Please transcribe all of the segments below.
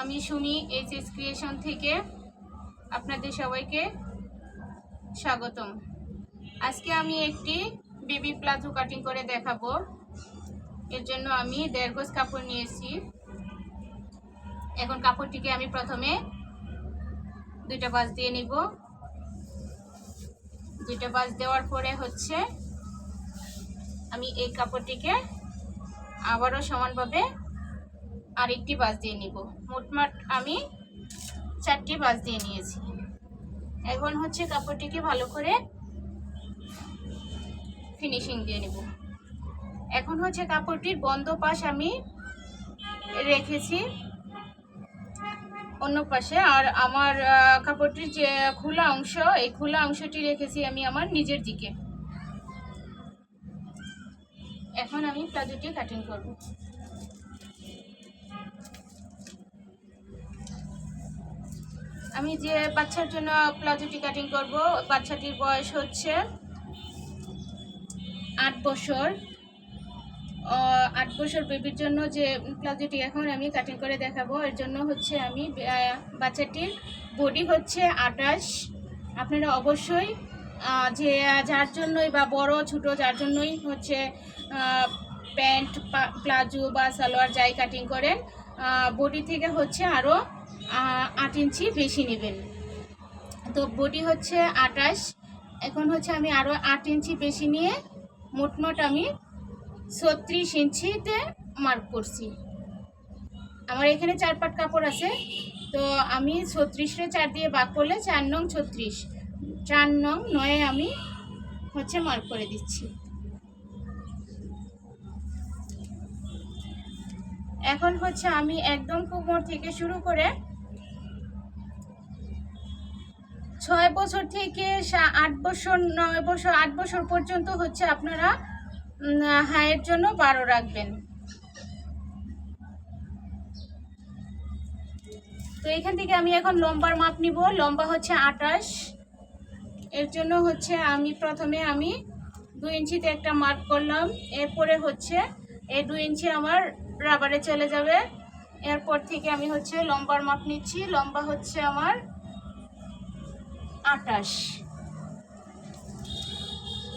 আমি Sumi H S creation থেকে। আপনাদের সবাইকে স্বাগতম। আজকে আমি একটি বেবি প্লাজো কাটিং করে দেখাবো। এর জন্য আমি দেড় গজ কাপড় নিয়েছি। এখন কাপড়টিকে আমি প্রথমে দুইটা বাস দিয়ে নিব। দুইটা বাস দেওয়ার পরে হচ্ছে আমি এই কাপড়টিকে আবারও সমানভাবে আরেকটি বাস দিয়ে নিব। মোটমাট আমি চারটি বাস দিয়ে নিয়েছি। এখন হচ্ছে কাপড়টিকে ভালো করে ফিনিশিং দিয়ে নিব। এখন হচ্ছে কাপড়টির বন্ধ পাশ আমি রেখেছি অন্য পাশে। আর আমার কাপড়টির যে খোলা অংশ, এই খোলা অংশটি রেখেছি আমি আমার নিজের দিকে। এখন আমি প্লাজোটি কাটিং করব। আমি যে বাচ্চার জন্য প্লাজোটি কাটিং করব, বাচ্চাটির বয়স হচ্ছে আট বছর। আট বছর বেবির জন্য যে প্লাজোটি এখন আমি কাটিং করে দেখাবো, এর জন্য হচ্ছে আমি বাচ্চাটির বডি হচ্ছে আটাশ আপনারা অবশ্যই যে, যার জন্যই বা বড়, ছোট, যার জন্যই হচ্ছে প্যান্ট প্লাজো বা সালোয়ার যাই কাটিং করেন বডি থেকে হচ্ছে আরও আট ইঞ্চি বেশি নেবেন। তো বডি হচ্ছে আটাশ এখন হচ্ছে আমি আরও আট ইঞ্চি বেশি নিয়ে মোটমোট আমি ছত্রিশ ইঞ্চিতে মার্ক করছি। আমার এখানে চার পাট কাপড় আছে, তো আমি ছত্রিশে চার দিয়ে বাক করলে চার নং ছত্রিশ, চার নং নয়ে আমি হচ্ছে মার্ক করে দিচ্ছি। এখন হচ্ছে আমি একদম কোমর থেকে শুরু করে ছয় বছর থেকে আট বছর, নয় বছর, আট বছর পর্যন্ত হচ্ছে আপনারা হায়ের জন্য বারো রাখবেন। তো এখান থেকে আমি এখন লম্বার মাপ নিব। লম্বা হচ্ছে আটাশ। এর জন্য হচ্ছে আমি প্রথমে আমি দুই ইঞ্চিতে একটা মার্ক করলাম। এরপরে হচ্ছে এই দুই ইঞ্চি আমার রাবারে চলে যাবে। এরপর থেকে আমি হচ্ছে লম্বার মাপ নিচ্ছি। লম্বা হচ্ছে আমার আটাশ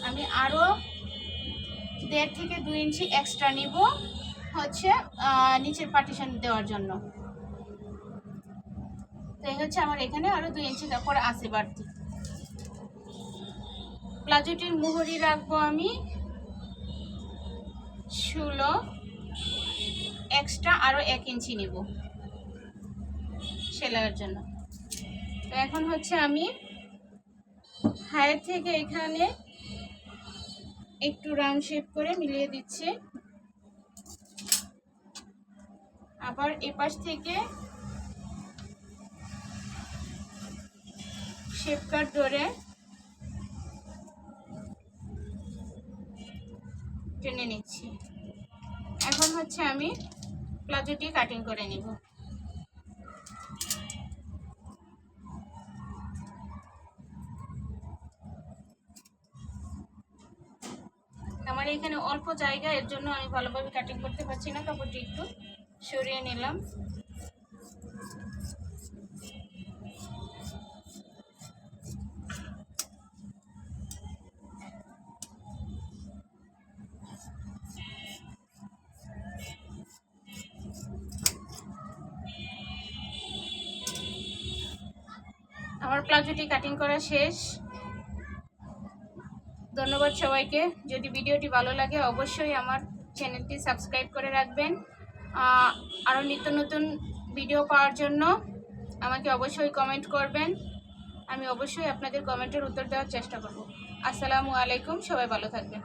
আমি আরও দেড় থেকে দুই ইঞ্চি এক্সট্রা নিব হচ্ছে নিচের পার্টিশন দেওয়ার জন্য। তো এই হচ্ছে আমার এখানে আরও দুই ইঞ্চি কাপড় আছে বাড়তি। প্লাজোটির মুহুরি রাখব আমি। ষোলো এক্সট্রা আরও এক ইঞ্চি নিব সেলাইয়ের জন্য। তো এখন হচ্ছে আমি হায়ের থেকে এখানে একটু রাউন্ড শেপ করে মিলিয়ে দিচ্ছি। আবার এপাশ থেকে শেপ ধরে টেনে নিচ্ছি। এখন হচ্ছে আমি প্লাজোটি কাটিং করে নিব। আমার এখানে অল্প জায়গা, এর জন্য আমি ভালোভাবে কাটিং করতে পারছি না। কাপড়টি একটু সরিয়ে নিলাম। আমার প্লাজোটি কাটিং করা শেষ। ধন্যবাদ সবাইকে। যদি ভিডিওটি ভালো লাগে, অবশ্যই আমার চ্যানেলটি সাবস্ক্রাইব করে রাখবেন। আরও নিত্য নতুন ভিডিও পাওয়ার জন্য আমাকে অবশ্যই কমেন্ট করবেন। আমি অবশ্যই আপনাদের কমেন্টের উত্তর দেওয়ার চেষ্টা করব। আসসালামু আলাইকুম, সবাই ভালো থাকবেন।